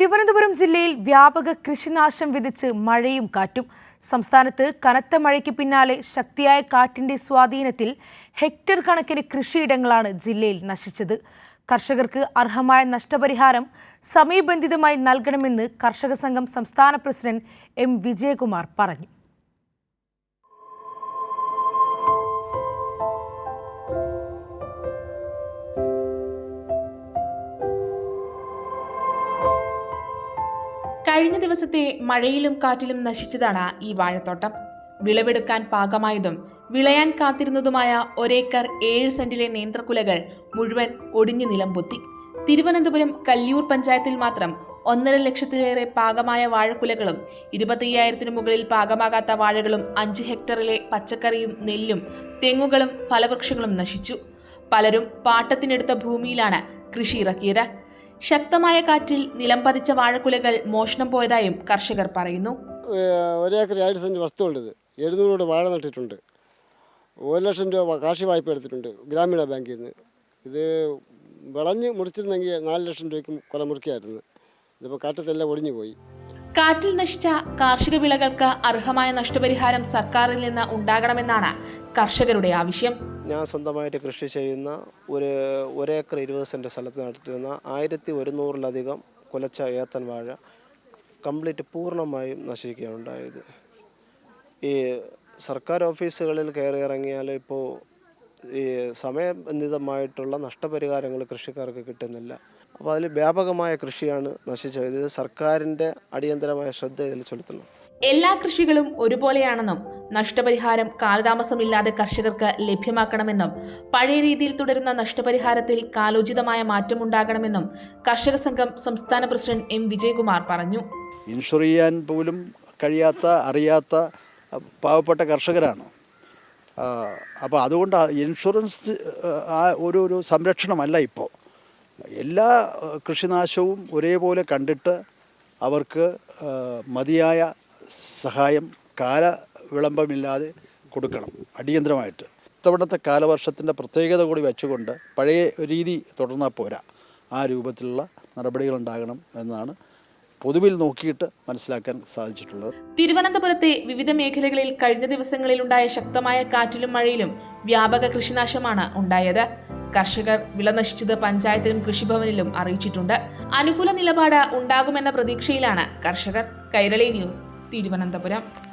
തിരുവനന്തപുരം ജില്ലയിൽ വ്യാപക കൃഷിനാശം വിധിച്ച് മഴയും കാറ്റും. സംസ്ഥാനത്ത് കനത്ത മഴയ്ക്ക് പിന്നാലെ ശക്തിയായ കാറ്റിന്റെ സ്വാധീനത്തിൽ ഹെക്ടർ കണക്കിന് കൃഷിയിടങ്ങളാണ് ജില്ലയിൽ നശിച്ചത്. കർഷകർക്ക് അർഹമായ നഷ്ടപരിഹാരം സമയബന്ധിതമായി നൽകണമെന്ന് കർഷക സംഘം സംസ്ഥാന പ്രസിഡന്റ് എം. വിജയകുമാർ പറഞ്ഞു. കഴിഞ്ഞ ദിവസത്തെ മഴയിലും കാറ്റിലും നശിച്ചതാണ് ഈ വാഴത്തോട്ടം. വിളവെടുക്കാൻ പാകമായതും വിളയാൻ കാത്തിരുന്നതുമായ ഒരേക്കർ ഏഴ് സെന്റിലെ നേന്ത്രക്കുലകൾ മുഴുവൻ ഒടിഞ്ഞു നിലം പൊത്തി. തിരുവനന്തപുരം കല്ലിയൂർ പഞ്ചായത്തിൽ മാത്രം ഒന്നര ലക്ഷത്തിലേറെ പാകമായ വാഴക്കുലകളും ഇരുപത്തയ്യായിരത്തിനു മുകളിൽ പാകമാകാത്ത വാഴകളും അഞ്ച് ഹെക്ടറിലെ പച്ചക്കറിയും നെല്ലും തെങ്ങുകളും ഫലവൃക്ഷങ്ങളും നശിച്ചു. പലരും പാട്ടത്തിനെടുത്ത ഭൂമിയിലാണ് കൃഷി ഇറക്കിയത് ശക്തമായ കാറ്റിൽ നിലം പതിച്ച വാഴക്കുലകൾ മോഷണം പോയതായും കർഷകർ പറയുന്നു. ഒരേക്കർ ഏഴ് സെന്റ് വസ്തുവുണ്ടത് എഴുന്നൂറ് രൂപ വാഴ നട്ടിട്ടുണ്ട്. ഒരു ലക്ഷം രൂപ കാർഷിക വായ്പ എടുത്തിട്ടുണ്ട് ഗ്രാമീണ ബാങ്കിൽ നിന്ന്. ഇത് വിളഞ്ഞ് മുറിച്ചിരുന്നെങ്കിൽ നാല് ലക്ഷം രൂപയ്ക്കും കൊല മുറിക്കായിരുന്നു ഇതിപ്പോൾ കാറ്റത്തെല്ലാം ഒടിഞ്ഞു പോയി. കാറ്റിൽ നശിച്ച കാർഷിക വിളകൾക്ക് അർഹമായ നഷ്ടപരിഹാരം സർക്കാരിൽ നിന്ന് ഉണ്ടാകണമെന്നാണ് കർഷകരുടെ ആവശ്യം. ഞാൻ സ്വന്തമായിട്ട് കൃഷി ചെയ്യുന്ന ഒരു ഒരേക്കർ ഇരുപത് സെന്റ് സ്ഥലത്ത് നടത്തിയിരുന്ന ആയിരത്തി ഒരുന്നൂറിലധികം കുലച്ച ഏത്തൻ വാഴ കംപ്ലീറ്റ് പൂർണമായും നശിക്കുകയാണ് ഉണ്ടായത്. ഈ സർക്കാർ ഓഫീസുകളിൽ കയറി ഇറങ്ങിയാൽ ഇപ്പോൾ ഈ സമയബന്ധിതമായിട്ടുള്ള നഷ്ടപരിഹാരങ്ങൾ കൃഷിക്കാർക്ക് കിട്ടുന്നില്ല. അപ്പോൾ അതിൽ വ്യാപകമായ കൃഷിയാണ് നശിച്ചത്. ഇത് സർക്കാരിന്റെ അടിയന്തരമായ ശ്രദ്ധ ഇതിൽ ചെലുത്തണം എല്ലാ കൃഷികളും ഒരുപോലെയാണെന്നും നഷ്ടപരിഹാരം കാലതാമസമില്ലാതെ കർഷകർക്ക് ലഭ്യമാക്കണമെന്നും പഴയ രീതിയിൽ തുടരുന്ന നഷ്ടപരിഹാരത്തിൽ കാലോചിതമായ മാറ്റം മാറ്റമുണ്ടാകണമെന്നും കർഷക സംഘം സംസ്ഥാന പ്രസിഡന്റ് എം. വിജയകുമാർ പറഞ്ഞു. ഇൻഷുർ ചെയ്യാൻ പോലും കഴിയാത്ത അറിയാത്ത പാവപ്പെട്ട കർഷകരാണ്. അപ്പോൾ അതുകൊണ്ട് ഇൻഷുറൻസ് ആ ഒരു ഒരു സംരക്ഷണമല്ല ഇപ്പോൾ എല്ലാ കൃഷിനാശവും ഒരേപോലെ കണ്ടിട്ട് അവർക്ക് മതിയായ സഹായം കാല വിളംബമില്ലാതെ കൊടുക്കണം അടിയന്തരമായിട്ട്. ഇത്തവണത്തെ കാലവർഷത്തിന്റെ പ്രത്യേകത കൂടി വെച്ചുകൊണ്ട് പഴയ രീതി തുടർന്നാൽ പോരാ. ആ രൂപത്തിലുള്ള നടപടികളുണ്ടാകണം എന്നാണ് പൊതുവിൽ നോക്കിയിട്ട് മനസ്സിലാക്കാൻ സാധിച്ചിട്ടുള്ളത്. തിരുവനന്തപുരത്തെ വിവിധ മേഖലകളിൽ കഴിഞ്ഞ ദിവസങ്ങളിൽ ഉണ്ടായ ശക്തമായ കാറ്റിലും മഴയിലും വ്യാപക കൃഷിനാശമാണ് ഉണ്ടായത്. കർഷകർ വിള നശിച്ചത് പഞ്ചായത്തിലും കൃഷിഭവനിലും അറിയിച്ചിട്ടുണ്ട്. അനുകൂല നിലപാട് ഉണ്ടാകുമെന്ന പ്രതീക്ഷയിലാണ് കർഷകർ. കൈരളി ന്യൂസ് തിരുവനന്തപുരം.